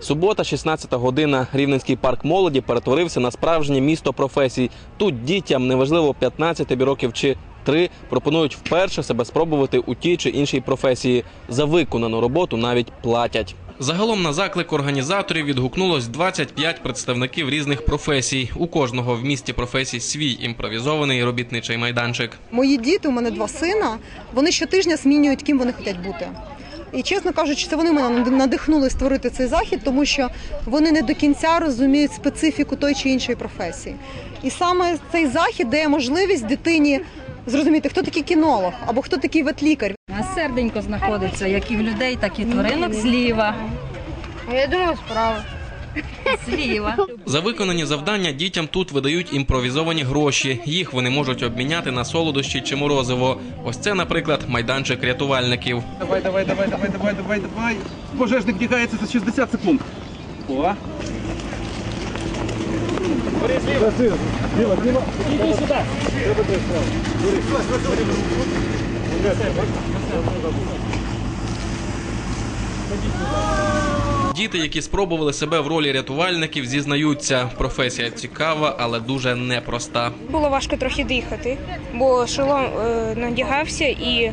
Субота, 16 година. Рівненський парк молоді перетворився на справжнє місто професій. Тут дітям неважливо 15 тобі років чи 3, пропонують вперше себе спробувати у тій чи іншій професії. За виконану роботу навіть платять. Загалом на заклик організаторів відгукнулось 25 представників різних професій. У кожного в місті професій свій імпровізований робітничий майданчик. Мої діти, у мене два сина, вони щотижня змінюють, ким вони хочуть бути. І чесно кажучи, це вони мене надихнули створити цей захід, тому що вони не до кінця розуміють специфіку той чи іншої професії. І саме цей захід дає можливість дитині зрозуміти, хто такий кінолог або хто такий ветлікар. А серденько знаходиться як і в людей, так і тваринок зліва. Я думаю, справа. Зліва. За виконані завдання дітям тут видають імпровізовані гроші. Їх вони можуть обміняти на солодощі чи морозиво. Ось це, наприклад, майданчик рятувальників. Давай, давай, давай, давай, давай, давай, давай. Пожежник вдягається за 60 секунд. О. Діти, які спробували себе в ролі рятувальників, зізнаються, професія цікава, але дуже непроста. Було важко трохи дихати, бо шолом е, надягався і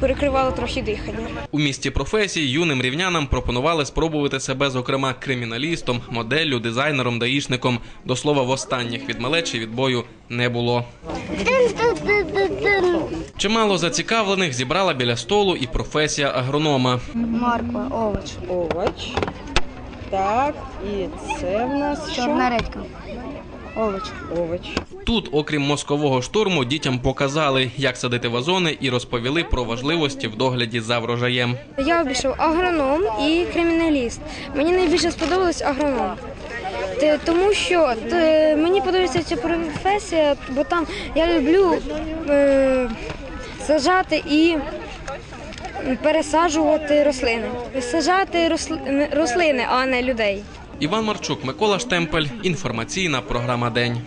перекривало трохи дихання. У місті професій юним рівнянам пропонували спробувати себе, зокрема, криміналістом, моделлю, дизайнером, даїшником. До слова, в останніх від малечі відбою не було. Чимало зацікавлених зібрала біля столу і професія агронома. Морква, овоч. Овоч. Так, і це в нас Чорна редька. Овоч. Овоч. Тут, окрім мозкового штурму, дітям показали, як садити вазони, і розповіли про важливості в догляді за врожаєм. Я обійшов агроном і криміналіст. Мені найбільше сподобалось агроном. Тому що мені подобається ця професія, бо там я люблю е, сажати і пересаджувати рослини. Сажати росли- рослини, а не людей. Іван Марчук, Микола Штемпель. Інформаційна програма День.